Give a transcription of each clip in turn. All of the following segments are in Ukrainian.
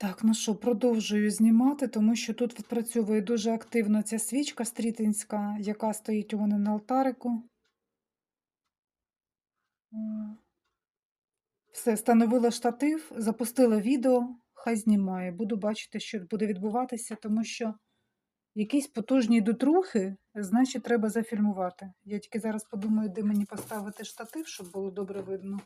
Так, ну що, продовжую знімати, тому що тут відпрацьовує дуже активно ця свічка стрітинська, яка стоїть у мене на алтарику. Все, встановила штатив, запустила відео, хай знімає. Буду бачити, що буде відбуватися, тому що якісь потужні йдуть рухи, значить, треба зафільмувати. Я тільки зараз подумаю, де мені поставити штатив, щоб було добре видно.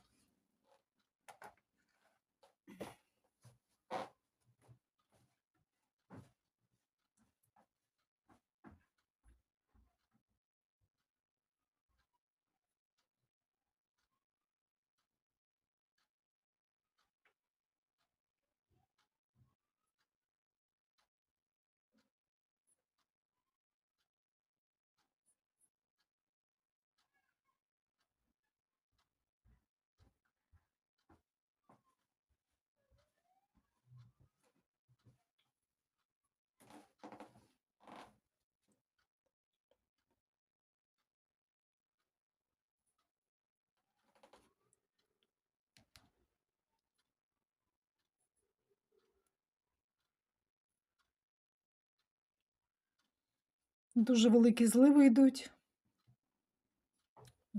Дуже великі зливи йдуть.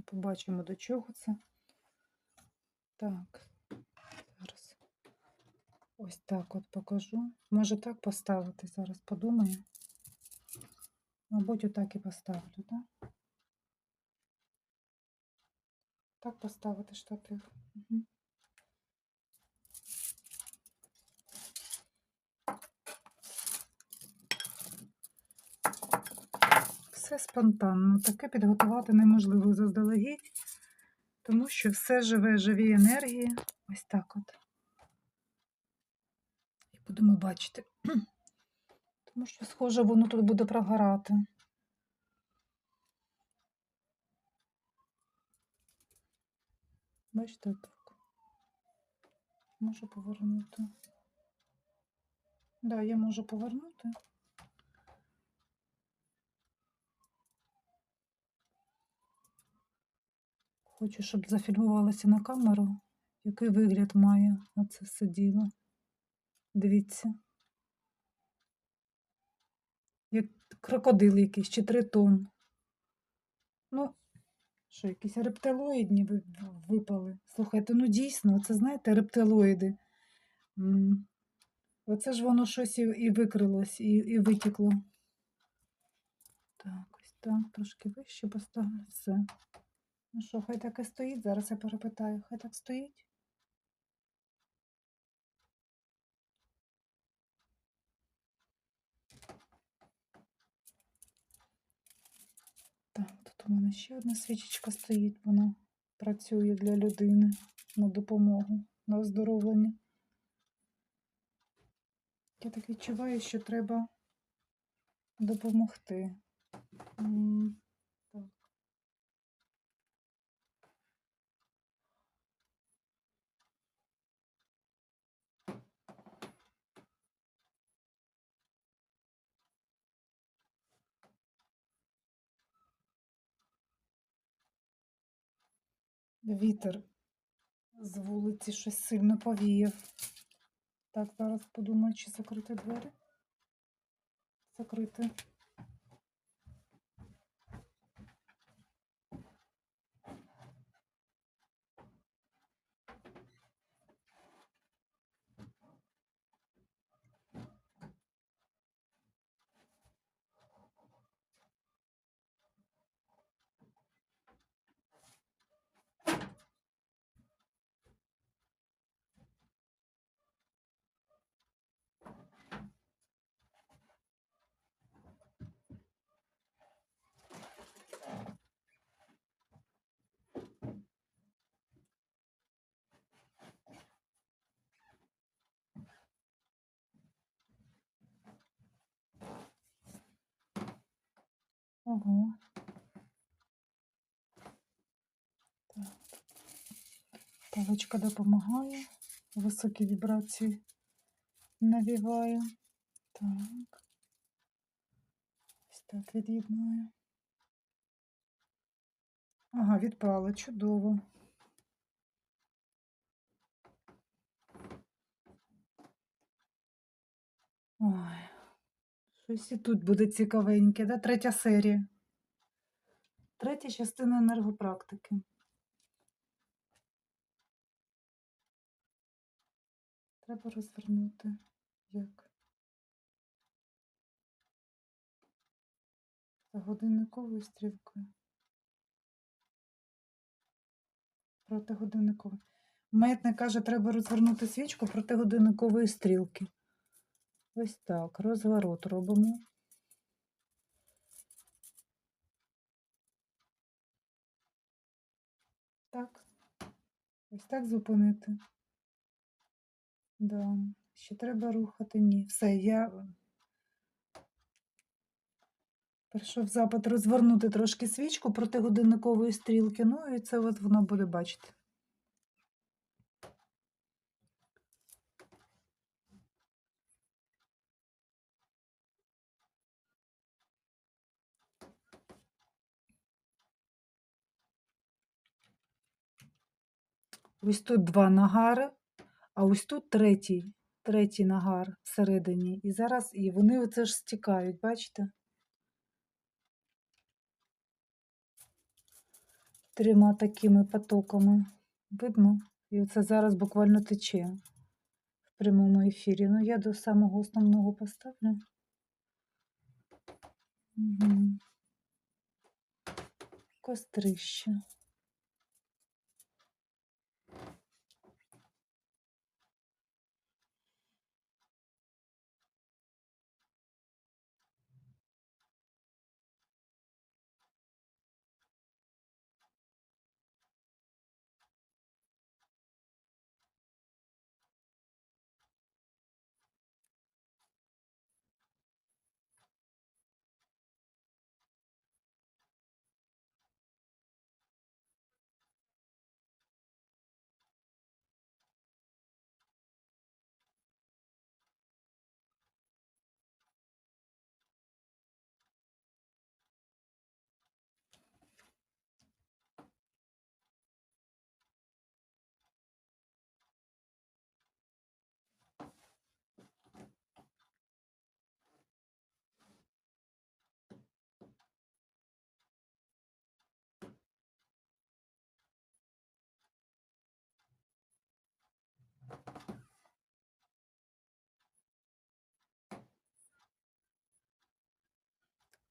Побачимо, до чого це. Так, зараз ось так от покажу. Може так поставити, зараз подумаю. Мабуть, отак і поставлю, так? Так поставити штатив. Угу. Все спонтанно. Таке підготувати неможливо заздалегідь, тому що все живе, живі енергії. Ось так от. І будемо бачити. Тому що, схоже, воно тут буде прогорати. Бачите, так. Можу повернути. Так, да, я можу повернути. Хочу, щоб зафільмувалося на камеру, який вигляд має оце все діло. Дивіться. Як крокодил якийсь чи тритон. Ну, що, якісь рептилоїдні випали. Слухайте, ну дійсно, це знаєте, рептилоїди. Оце ж воно щось і, викрилось, і, і витекло. Так, ось так, трошки вище поставлю все. Ну що, хай так і стоїть, зараз я перепитаю, хай так стоїть. Тут у мене ще одна свічечка стоїть, вона працює для людини на допомогу, на оздоровлення. Я так відчуваю, що треба допомогти. Вітер з вулиці щось сильно повіяв. Так, зараз подумаю, чи закрити двері. Закрити. Ого. Так. Паличка допомагає. Високі вібрації навіває. Так. Ось так від'єднаю. Ага, відпала. Чудово. Щось і тут буде цікавеньке, да? Третя серія. Третя частина енергопрактики. Треба розвернути. Як? За годинниковою стрілкою. Проти годинникової. Маятник каже, треба розвернути свічку проти годинникової стрілки. Ось так, розворот робимо. Так. Ось так зупинити. Да. Ще треба рухати. Ні. Все, я прийшов запит розвернути трошки свічку проти годинникової стрілки. Ну і це от воно буде бачити. Ось тут два нагари, а ось тут третій, третій нагар всередині. І зараз і вони оце ж стікають, бачите? Трьома такими потоками. Видно? І оце зараз буквально тече в прямому ефірі. Ну, я до самого основного поставлю. Угу. Кострище.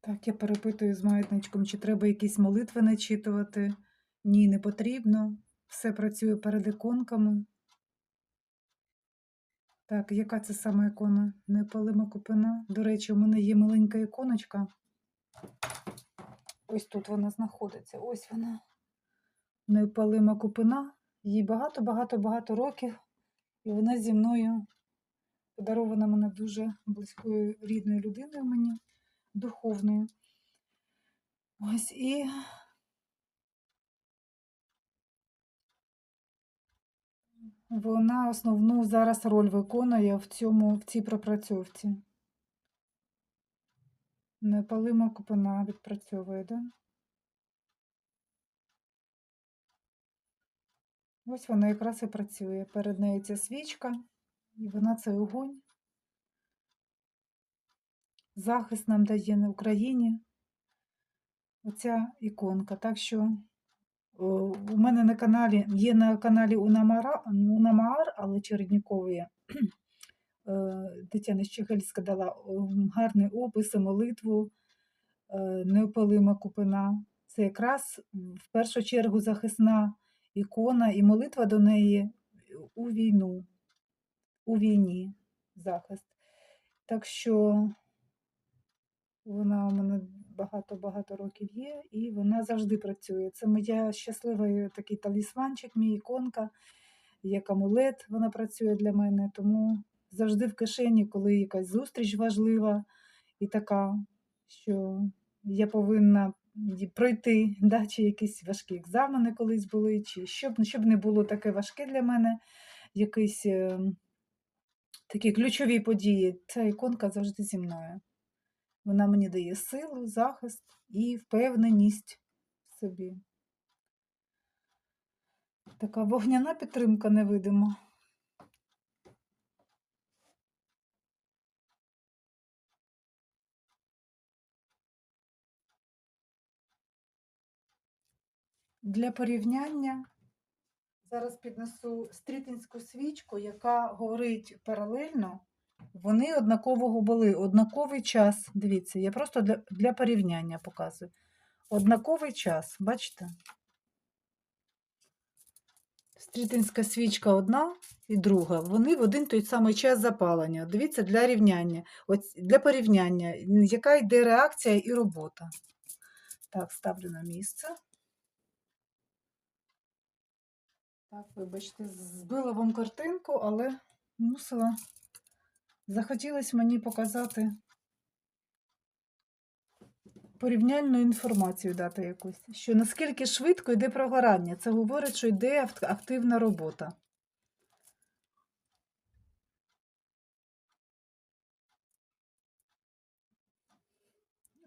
Так, я перепитую з маятничком, чи треба якісь молитви начитувати. Ні, не потрібно. Все працює перед іконками. Так, яка це саме ікона? Непалима купина. До речі, у мене є маленька іконочка. Ось тут вона знаходиться. Ось вона. Непалима купина. Їй багато-багато-багато років. І вона зі мною подарована мене дуже близькою рідною людиною мені духовною. Ось і вона основну зараз роль виконує в цьому, в цій пропрацьовці. Непалима купина відпрацьовує, да? Ось вона якраз і працює. Перед нею ця свічка, і вона цей огонь. Захист нам дає на Україні оця іконка. Так що у мене на каналі є на каналі Унамаар, але Череднікові е, Тетяна Щегельська дала гарний опис і молитву е, неопалима купина. Це якраз в першу чергу захисна ікона і молитва до неї у війну, у війні захист. Так що вона у мене багато-багато років є, і вона завжди працює. Це моя щаслива такий талісманчик, мій іконка, як амулет вона працює для мене. Тому завжди в кишені, коли якась зустріч важлива і така, що я повинна пройти, да, чи якісь важкі екзамени колись були, чи щоб щоб не було таке важке для мене, якісь е, такі ключові події. Ця іконка завжди зі мною. Вона мені дає силу, захист і впевненість в собі. Така вогняна підтримка невидима. Для порівняння зараз піднесу стрітинську свічку, яка горить паралельно вони однакового були, однаковий час. Дивіться, я просто для, для порівняння показую. Однаковий час, бачите? Стрітинська свічка одна і друга. Вони в один той самий час запалення. Дивіться, для рівняння. Ось для порівняння, яка йде реакція і робота. Так, ставлю на місце. Так, вибачте, збила вам картинку, але мусила. Захотілося мені показати порівняльну інформацію дати якусь, що наскільки швидко йде прогорання. Це говорить, що йде активна робота.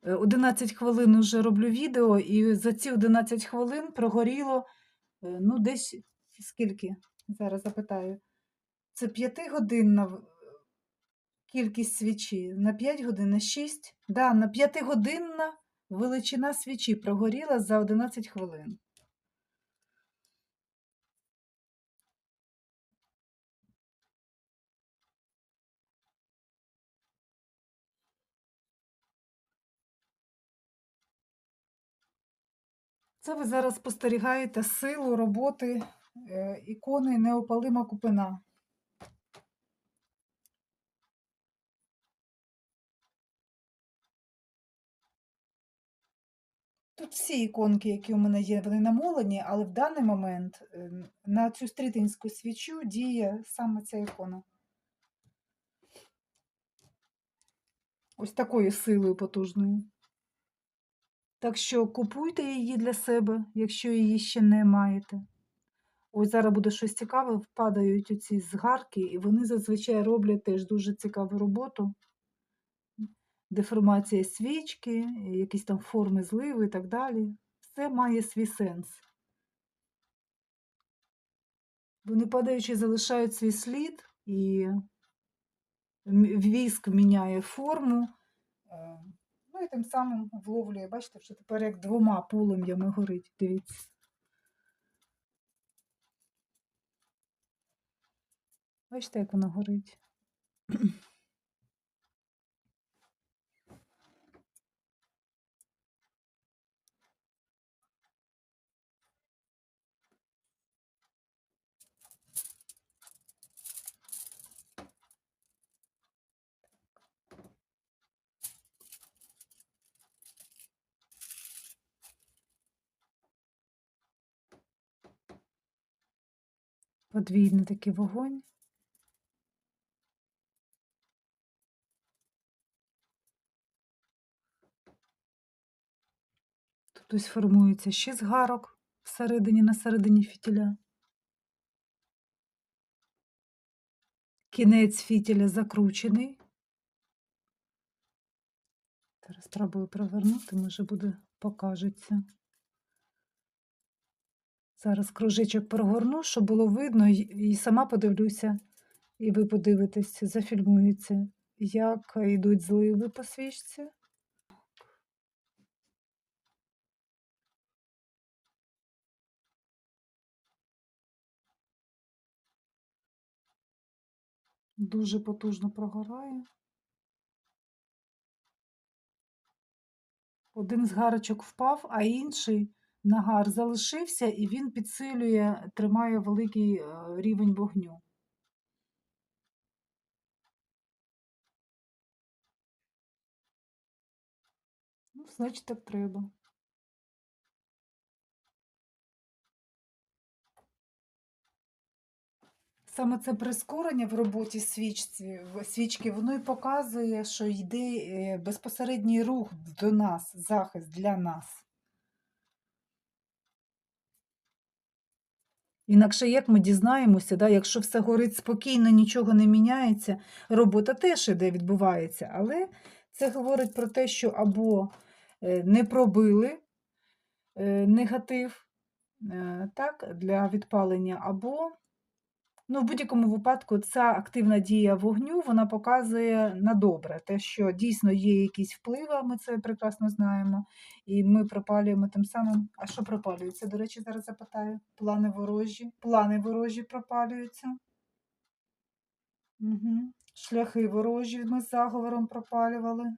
Е, 11 хвилин вже роблю відео, і за ці 11 хвилин прогоріло, е, ну, десь скільки? Зараз запитаю. Це п'ятигодинна кількість свічі. На 5 годин, на 6. Да, на п'ятигодинна величина свічі прогоріла за 11 хвилин. Це ви зараз спостерігаєте силу роботи е, ікони Неопалима Купина. Тут всі іконки, які у мене є, вони намолені, але в даний момент е, на цю стрітинську свічу діє саме ця ікона. Ось такою силою потужною. Так що купуйте її для себе, якщо її ще не маєте. Ось зараз буде щось цікаве, впадають оці згарки, і вони зазвичай роблять теж дуже цікаву роботу. Деформація свічки, якісь там форми зливу і так далі. Все має свій сенс. Вони падаючи залишають свій слід, і віск міняє форму. е, Ну і тим самим вловлює, бачите, що тепер як двома полум'ями горить. Дивіться. Бачите, як воно горить. Подвійний такий вогонь. Тут ось формується ще згарок всередині, на середині фітіля. Кінець фітіля закручений. Зараз спробую провернути, може буде покажеться. Зараз кружечок прогорну, щоб було видно, і сама подивлюся, і ви подивитесь, зафільмується, як йдуть зливи по свічці. Дуже потужно прогорає. Один з гарочок впав, а інший нагар залишився, і він підсилює, тримає великий е, рівень вогню. Ну, значить, так треба. Саме це прискорення в роботі свічці, свічки, воно і показує, що йде е, безпосередній рух до нас, захист для нас. Інакше як ми дізнаємося, да, якщо все горить спокійно, нічого не міняється, робота теж іде, відбувається. Але це говорить про те, що або е, не пробили е, негатив е, так, для відпалення, або Ну, в будь-якому випадку, ця активна дія вогню, вона показує на добре, те, що дійсно є якісь впливи, ми це прекрасно знаємо, і ми пропалюємо тим самим. А що пропалюється? До речі, зараз запитаю. Плани ворожі. Плани ворожі пропалюються. Угу. Шляхи ворожі ми з заговором пропалювали.